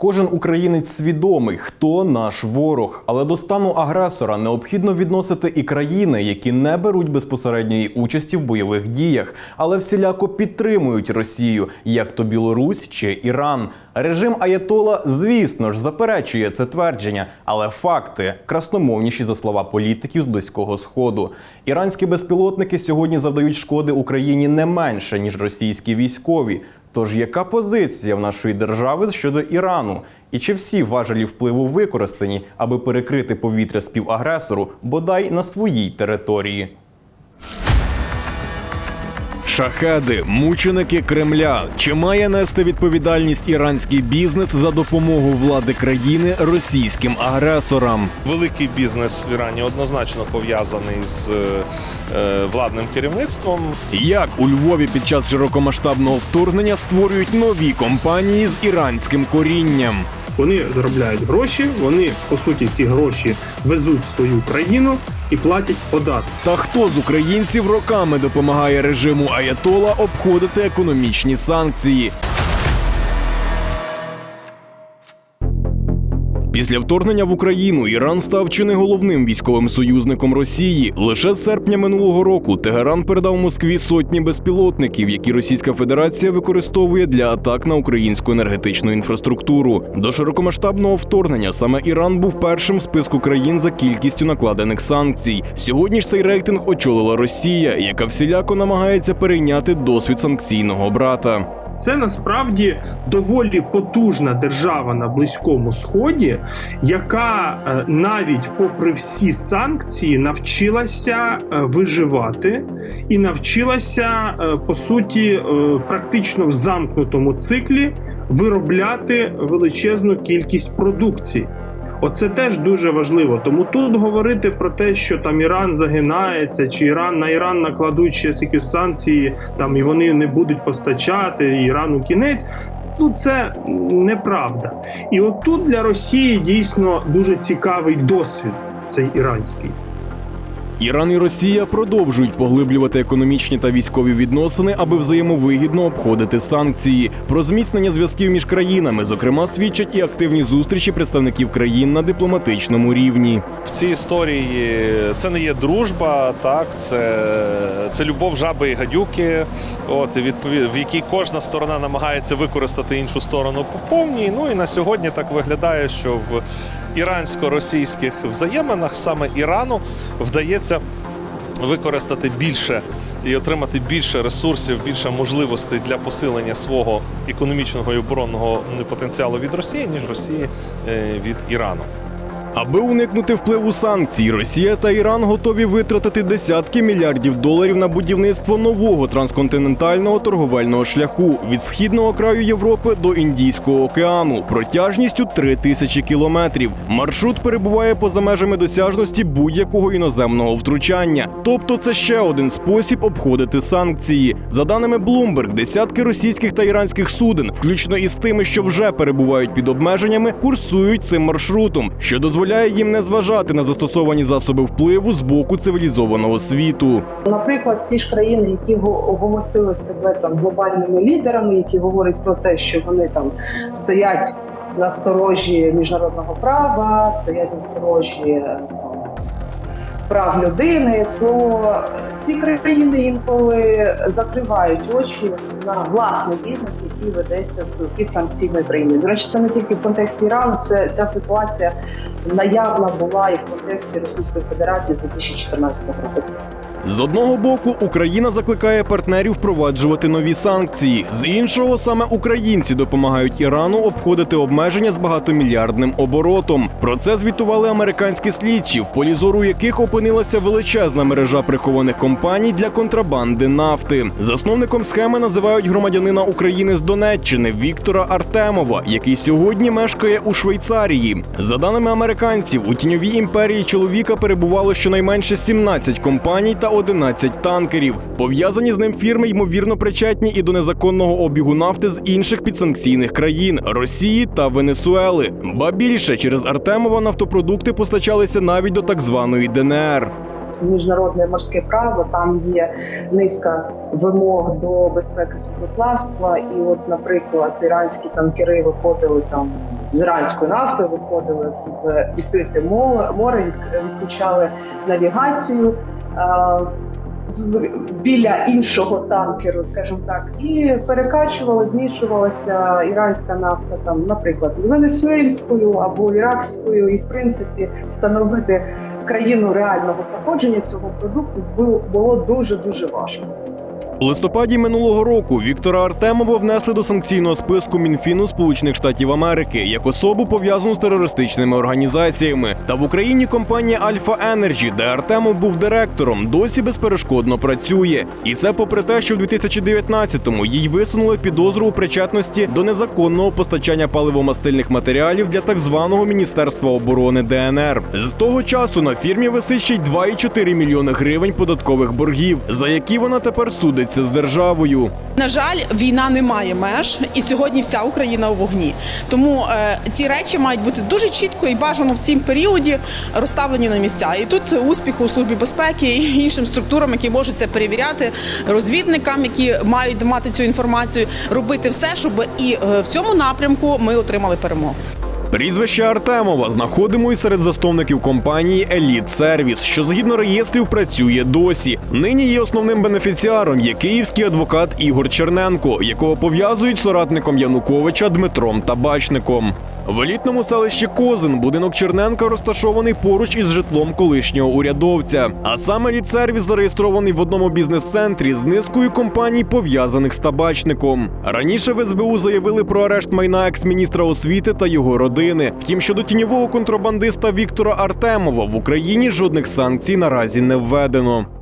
Кожен українець свідомий, хто наш ворог, але до стану агресора необхідно відносити і країни, які не беруть безпосередньої участі в бойових діях, але всіляко підтримують Росію, як то Білорусь чи Іран. Режим Аятола, звісно ж, заперечує це твердження, але факти красномовніші за слова політиків з близького сходу. Іранські безпілотники сьогодні завдають шкоди Україні не менше ніж російські військові. Тож яка позиція в нашої держави щодо Ірану? І чи всі важелі впливу використані, аби перекрити повітря співагресору, бодай на своїй території? Шахеди, мученики Кремля. Чи має нести відповідальність іранський бізнес за допомогу влади країни російським агресорам? Великий бізнес в Ірані однозначно пов'язаний з е, владним керівництвом. Як у Львові під час широкомасштабного вторгнення створюють нові компанії з іранським корінням? Вони заробляють гроші, вони по суті ці гроші везуть в свою країну і платять податки. Та хто з українців роками допомагає режиму Аятола обходити економічні санкції? Після вторгнення в Україну Іран став чи не головним військовим союзником Росії. Лише з серпня минулого року Тегеран передав Москві сотні безпілотників, які Російська Федерація використовує для атак на українську енергетичну інфраструктуру. До широкомасштабного вторгнення саме Іран був першим в списку країн за кількістю накладених санкцій. Сьогодні ж цей рейтинг очолила Росія, яка всіляко намагається перейняти досвід санкційного брата. Це насправді доволі потужна держава на близькому сході, яка е, навіть попри всі санкції навчилася е, виживати і навчилася е, по суті практично в замкнутому циклі виробляти величезну кількість продукції. Оце теж дуже важливо. Тому тут говорити про те, що там Іран загинається, чи Іран на Іран накладуть ще якісь санкції, там і вони не будуть постачати Ірану кінець. Ну, це неправда. І отут для Росії дійсно дуже цікавий досвід, цей іранський. Іран і Росія продовжують поглиблювати економічні та військові відносини, аби взаємовигідно обходити санкції. Про зміцнення зв'язків між країнами, зокрема, свідчать і активні зустрічі представників країн на дипломатичному рівні. В цій історії це не є дружба, так це, це любов жаби і гадюки. От відповід, в якій кожна сторона намагається використати іншу сторону по повній. Ну і на сьогодні так виглядає, що в ірансько-російських взаєминах саме Ірану вдається використати більше і отримати більше ресурсів, більше можливостей для посилення свого економічного і оборонного потенціалу від Росії, ніж Росії е, від Ірану. Аби уникнути впливу санкцій, Росія та Іран готові витратити десятки мільярдів доларів на будівництво нового трансконтинентального торговельного шляху від східного краю Європи до Індійського океану протяжністю 3 тисячі кілометрів. Маршрут перебуває поза межами досяжності будь-якого іноземного втручання. Тобто, це ще один спосіб обходити санкції. За даними Bloomberg, десятки російських та іранських суден, включно із тими, що вже перебувають під обмеженнями, курсують цим маршрутом, що дозволяє їм не зважати на застосовані засоби впливу з боку цивілізованого світу. Наприклад, ті ж країни, які го- оголосили себе там глобальними лідерами, які говорять про те, що вони там стоять на сторожі міжнародного права, стоять на сторожі прав людини, то ці країни інколи закривають очі на власний бізнес, який ведеться з під санкційної країни. До речі, це не тільки в контексті Ірану, це ця ситуація наявна була і в контексті Російської Федерації з 2014 року. З одного боку, Україна закликає партнерів впроваджувати нові санкції. З іншого, саме українці допомагають Ірану обходити обмеження з багатомільярдним оборотом. Про це звітували американські слідчі, в полі зору яких опинилася величезна мережа прихованих компаній для контрабанди нафти. Засновником схеми називають громадянина України з Донеччини Віктора Артемова, який сьогодні мешкає у Швейцарії. За даними американців, у тіньовій імперії чоловіка перебувало щонайменше 17 компаній та 11 танкерів. Пов'язані з ним фірми ймовірно причетні і до незаконного обігу нафти з інших підсанкційних країн Росії та Венесуели. Ба більше через Артемова нафтопродукти постачалися навіть до так званої ДНР. міжнародне морське право, там є низка вимог до безпеки судноплавства. І, от, наприклад, іранські танкери виходили там з іранською нафтою виходили в відкрите море відключали навігацію. Е, Біля іншого танкеру, скажімо так, і перекачувала, змішувалася іранська нафта, там, наприклад, з венесуельською або іракською, і в принципі встановити країну реального походження цього продукту бу- було дуже дуже важко. У листопаді минулого року Віктора Артемова внесли до санкційного списку Мінфіну Сполучених Штатів Америки як особу пов'язану з терористичними організаціями. Та в Україні компанія Альфа Енерджі, де Артемов був директором, досі безперешкодно працює. І це попри те, що в 2019-му їй висунули підозру у причетності до незаконного постачання паливомастильних матеріалів для так званого Міністерства оборони ДНР. З того часу на фірмі висить ще й 2,4 мільйони гривень податкових боргів, за які вона тепер судиться з державою. На жаль, війна не має меж, і сьогодні вся Україна у вогні. Тому е, ці речі мають бути дуже чітко і бажано в цьому періоді розставлені на місця. І тут успіху у службі безпеки і іншим структурам, які можуть це перевіряти, розвідникам, які мають мати цю інформацію, робити все, щоб і е, в цьому напрямку ми отримали перемогу. Прізвище Артемова знаходимо і серед засновників компанії Еліт Сервіс, що згідно реєстрів працює досі. Нині є основним бенефіціаром є київський адвокат Ігор Черненко, якого пов'язують з соратником Януковича Дмитром Табачником. В елітному селищі Козин будинок Черненка розташований поруч із житлом колишнього урядовця. А саме літсервіс зареєстрований в одному бізнес-центрі з низкою компаній, пов'язаних з табачником. Раніше в СБУ заявили про арешт майна екс-міністра освіти та його родини. Втім, щодо тіньового контрабандиста Віктора Артемова в Україні жодних санкцій наразі не введено.